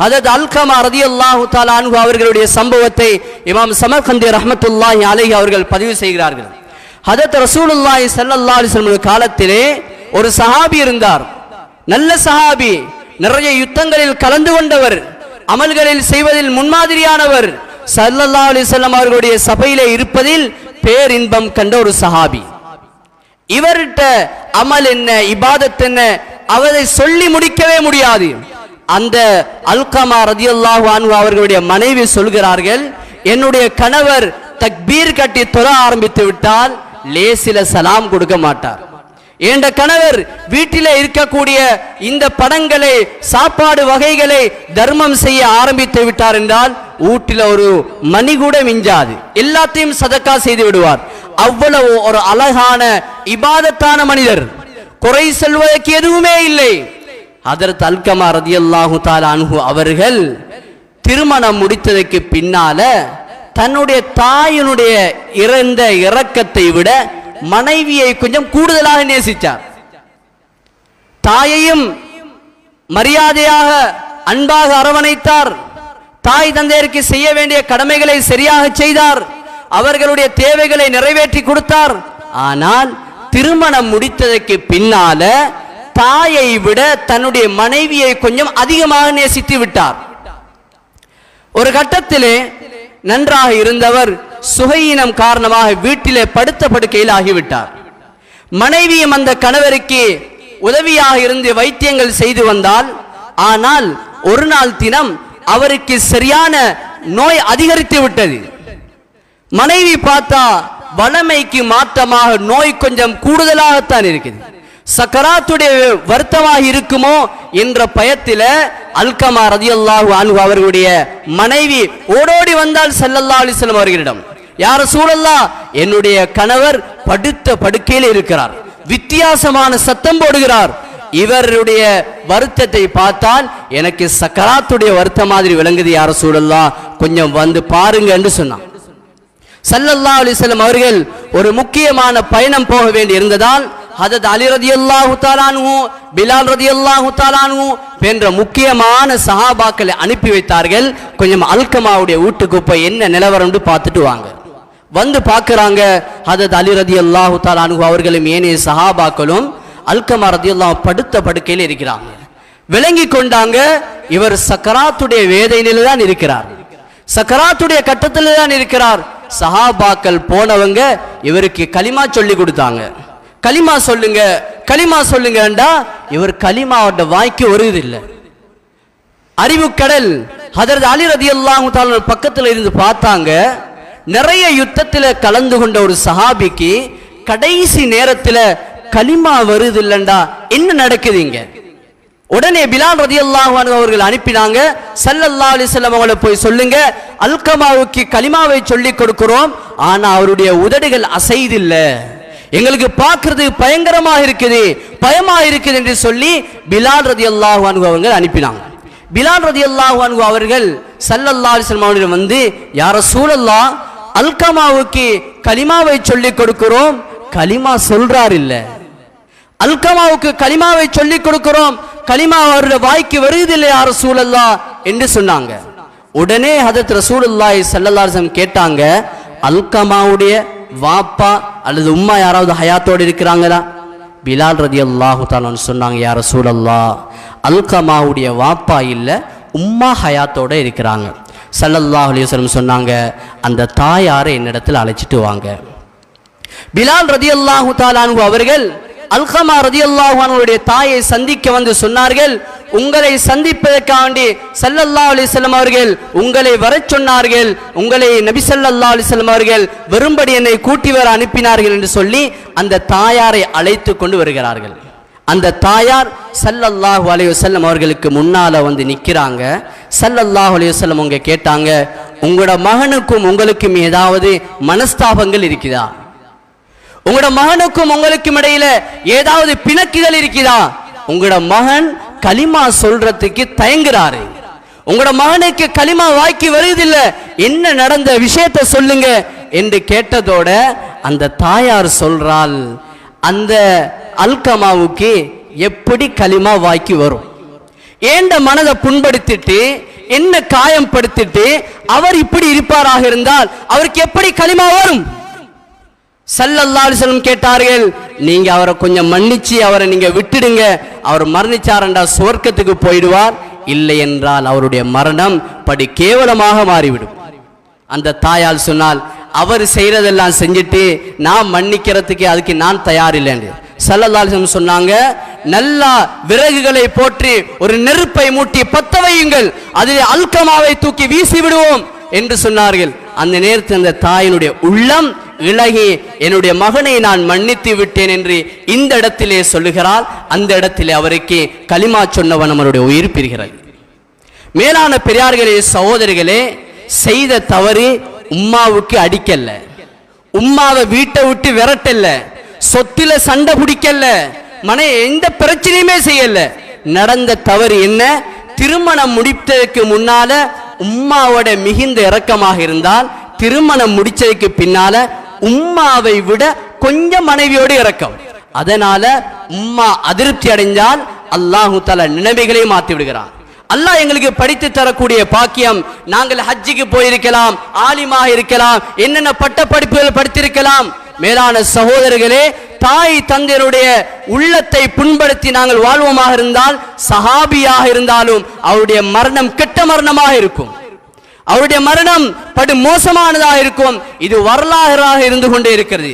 ஹதத் அல்கமா ரதி அல்லாஹு தாலானு அவர்களுடைய சம்பவத்தை இமாம் சமர்கந்தி ரஹமத்துல்லாஹி அலைஹி அவர்கள் பதிவு செய்கிறார்கள். ஹதத் ரசூலுல்லாஹி சல்லல்லா அலிஸ்லமுடைய காலத்திலே ஒரு சஹாபி இருந்தார். நல்ல சஹாபி நிறைய யுத்தங்களில் கலந்து கொண்டவர் அமல்களில் செய்வதில் முன்மாதிரியானவர். சல்லல்லா அலைஹி அவர்களுடைய சபையிலே இருப்பதில் பேரின்பம் கண்ட ஒரு சஹாபி. இவர்கிட்ட அமல் என்ன இபாதத் என்ன அவரை சொல்லி முடிக்கவே முடியாது. அந்த அல்கமா ரதியல்லாஹு அன்பு அவர்களுடைய மனைவி சொல்கிறார்கள் என்னுடைய கணவர் தக்பீர் கட்டி தொழ ஆரம்பித்து விட்டால் லேசில சலாம் கொடுக்க மாட்டார். என்ற கணவர் வீட்டில இருக்கக்கூடிய இந்த படங்களை சாப்பாடு வகைகளை தர்மம் செய்ய ஆரம்பித்து விட்டார் என்றால் வீட்டில் ஒரு மணி கூட மிஞ்சாது. எல்லாத்தையும் சதக்கா செய்து விடுவார். அவ்வளவு ஒரு அழகான இபாதத்தான மனிதர். குறை சொல்வதற்கு எதுவுமே இல்லை. அதற்கு அல்கமா ரதியல்லாஹு தாலா அனுகு அவர்கள் திருமணம் முடித்ததற்கு பின்னால தன்னுடைய தாயினுடைய இறந்த இறக்கத்தை விட மனைவியை கொஞ்சம் கூடுதலாக நேசித்தார் தாயையும் மரியாதையாக அன்பாக அரவணைத்தார். தாய் தந்தையருக்கு செய்ய வேண்டிய கடமைகளை சரியாக செய்தார். அவர்களுடைய தேவைகளை நிறைவேற்றி கொடுத்தார். ஆனால் திருமணம் முடித்ததற்கு பின்னால தாயை விட தன்னுடைய மனைவியை கொஞ்சம் அதிகமாக நேசித்து விட்டார். ஒரு கட்டத்திலே நன்றாக இருந்தவர் சுகையினம் காரணமாக வீட்டிலே படுத்த படுக்கையில் ஆகிவிட்டார் மனைவியும் அந்த கணவருக்கு உதவியாக இருந்து வைத்தியங்கள் செய்து வந்தால் ஆனால் ஒரு நாள் தினம் அவருக்கு சரியான நோய் அதிகரித்து விட்டது. மனைவி பார்த்தா வளமைக்கு மாற்றமாக நோய் கொஞ்சம் கூடுதலாகத்தான் இருக்குது. சக்கராத்துடைய வருத்தமாக இருக்குமோ என்ற பயத்தில் அல்கமா ரதி அல்லாஹு அன்ஹு அவர்களுடைய மனைவி ஓடோடி வந்தால் செல்லல்லா அலைஹி அவர்களிடம் யார சூழல்லா என்னுடைய கணவர் படுத்த படுக்கையில் இருக்கிறார் வித்தியாசமான சத்தம் போடுகிறார் இவருடைய வருத்தத்தை பார்த்தால் எனக்கு சக்கராத்துடைய வருத்தம் மாதிரி விளங்குது யார சூழல்லா கொஞ்சம் வந்து பாருங்க என்று சொன்னான். சல்லல்லா அலைஹி அவர்கள் ஒரு முக்கியமான பயணம் போக வேண்டி இருந்ததால் ஹதத் அலி ரதியல்லாஹு தாலானு பிலால் ரதியல்லாஹு தாலானு என்ற முக்கியமான சஹாபாக்களை அனுப்பி வைத்தார்கள். கொஞ்சம் அல்கமாவுடைய வீட்டுக்கு போய் என்ன நிலவரம்னு பார்த்துட்டு வாங்க. வந்து பார்க்குறாங்க. ஹதத் அலி ரதியல்லாஹு தாலானு அவர்களும் ஏனைய சஹாபாக்களும் அல்கமா ரதியல்லாஹு படுத்த படுக்கையில் இருக்கிறாங்க. விளங்கி கொண்டாங்க. இவர் சக்கராத்துடைய வேதனையில தான் இருக்கிறார். சக்கராத்துடைய கட்டத்தில் தான் இருக்கிறார். சஹாபாக்கள் போனவங்க இவருக்கு களிமா சொல்லி கொடுத்தாங்க. களிமா சொல்லுங்க களிமா சொல்லுங்கண்டா இவர் களிமாவோட வாய்க்கு வருது இல்லை அறிவு கடல். அதரது அலி ரதி அல்லாஹு பக்கத்தில் இருந்து பார்த்தாங்க. நிறைய யுத்தத்தில் கலந்து கொண்ட ஒரு சஹாபிக்கு கடைசி நேரத்தில் களிமா வருது இல்லைண்டா என்ன நடக்குது இங்க? உடனே பிலால் ரதியல்லாஹு அன்ஹு அவர்கள் அனுப்பினாங்க. சல்லல்லா அலைஹி அவங்களை போய் சொல்லுங்க. அல்கமாவுக்கு களிமாவை சொல்லி கொடுக்கிறோம். ஆனால் அவருடைய உதடுகள் அசைதில்லை. எங்களுக்கு பார்க்கறது பயங்கரமாக இருக்குது பயமாக இருக்குது என்று சொல்லி பிலால் ரதியல்லாஹு அன்ஹு அவர்கள் அனுப்பினாங்க. பிலால் ரதியல்லாஹு அன்ஹு அவர்கள் சல்லல்லா அலைஹி அவர்களிடம் வந்து யார சூழல்லா அல்கமாவுக்கு கலிமாவை சொல்லி கொடுக்கிறோம். கலிமா சொல்றார் இல்ல. அல்கமாவுக்கு கலிமாவை சொல்லி கொடுக்கிறோம். கலிமா அவருடைய வாய்க்கு வருவதில்லை யார சூழல்லா என்று சொன்னாங்க. உடனே ஹதத் சூழல்லாய் சல்லல்லாசம் கேட்டாங்க அல்கமாவுடைய வாப்பா அல்லது உம்மா யாராவது ஹயாத்தோடு இருக்கிறாங்களா? பிலால் ரதியல்லாஹு தாலான்னு சொன்னாங்க யார் சூழல்லா அல்கமாவுடைய வாப்பா இல்லை உம்மா ஹயாத்தோடு இருக்கிறாங்க. சல்லல்லாஹ் அலைஹி சொன்னாங்க அந்த தாயாரை என்னிடத்தில் அழைச்சிட்டு வாங்க. பிலால் ரதியல்லாஹு தாலானு அவர்கள் அல்கமா ரதியல்லாஹு அவருடைய தாயை சந்திக்க வந்து சொன்னார்கள் உங்களை சந்திப்பதற்காண்டி சல்லல்லா ஸல்லல்லாஹு அலைஹி அவர்கள் உங்களை வரச் சொன்னார்கள். உங்களை நபி சல்லல்லா அலைஹி அவர்கள் வரும்படி என்னை கூட்டி வர அனுப்பினார்கள் என்று சொல்லி அந்த தாயாரை அழைத்து கொண்டு வருகிறார்கள். அந்த தாயார் சல்லல்லாஹு அலைஹி வஸல்லம் அவர்களுக்கு முன்னால வந்து நிற்கிறாங்க சல்லல்லாஹு அலைஹி வஸல்லம் அவங்க கேட்டாங்க உங்களோட மகனுக்கும் உங்களுக்கும் ஏதாவது மனஸ்தாபங்கள் இருக்குதா? உங்களோட மகனுக்கும் உங்களுக்கும் இடையில ஏதாவது பிணக்குகள் இருக்குதா? உங்களோட மகன் களிமா சொல்றதுக்கு தயங்குறாரு. உங்களோட மகனுக்கு களிமா வாக்கி வருவதில்ல. என்ன நடந்த விஷயத்தை சொல்லுங்க என்று கேட்டதோட அந்த தாயார் சொல்றால் அந்த அல்கமாவுக்கு எப்படி களிமா வாக்கி வரும்? ஏண்ட மனதை புண்படுத்திட்டு என்ன காயம் படுத்திட்டு அவர் இப்படி இருப்பாராக இருந்தால் அவருக்கு எப்படி களிமா வரும்? சல்லல்லாஹு கேட்டார்கள் நீங்க அவரை கொஞ்சம் மன்னிச்சு அவரை நீங்க விட்டுடுங்க. அவர் மரணிச்சாரண்டா சுவர்க்கத்துக்கு போயிடுவார். இல்லை என்றால் அவருடைய மரணம் படி கேவலமாக மாறிவிடும். அந்த தாயால் சொன்னால் அவர் செய்யறதெல்லாம் செஞ்சுட்டு நான் மன்னிக்கிறதுக்கு அதுக்கு நான் தயார் இல்லைன்னு சல்லல்லாஹு சொன்னாங்க நல்லா விறகுகளை போற்றி ஒரு நெருப்பை மூட்டி பத்த வையுங்கள். அதில் அல்கமாவை தூக்கி வீசி விடுவோம் என்று சொன்னார்கள். அந்த நேரத்தில் அந்த தாயினுடைய உள்ளம் இழகி என்னுடைய மகனை நான் மன்னித்து விட்டேன் என்று இந்த இடத்திலே சொல்லுகிறாள். அந்த இடத்திலே அவருக்கு களிமா சொன்னவன் அவருடைய உயிர் பெறுகிறது மேலான பெரியார்களே சகோதரிகளே செய்த தவறு உம்மாவுக்கு அடிக்கல்ல. உம்மாவை வீட்டை விட்டு விரட்டல்ல. சொத்தில சண்டை பிடிக்கல மன எந்த பிரச்சனையுமே செய்யல நடந்த தவறு என்ன? திருமணம் முடித்ததுக்கு முன்னால உம்மாவோட மிகுந்த இறக்கமாக இருந்தால் திருமணம் முடிச்சதுக்கு பின்னால உம்மாவை விட கொஞ்சம் மனைவியோடு இறக்கம் அதனால உம்மா அதிருப்தி அடைஞ்சால் அல்லாஹு தல நினைவுகளை மாத்தி விடுகிறான். அல்லாஹ் எங்களுக்கு படித்து தரக்கூடிய பாக்கியம் நாங்கள் ஹஜ்ஜிக்கு போயிருக்கலாம் ஆலிமாக இருக்கலாம் என்னென்ன பட்ட படிப்புகள் படித்திருக்கலாம் மேலான சகோதரர்களே தாய் தந்தையருடைய உள்ளத்தை புண்படுத்தி நாங்கள் வாழ்வோமாக இருந்தால் சஹாபியாக இருந்தாலும் அவருடைய மரணம் கெட்ட மரணமாக இருக்கும். அவருடைய மரணம் படு மோசமானதாக இருக்கும். இது வரலாறாக இருந்து கொண்டே இருக்கிறது.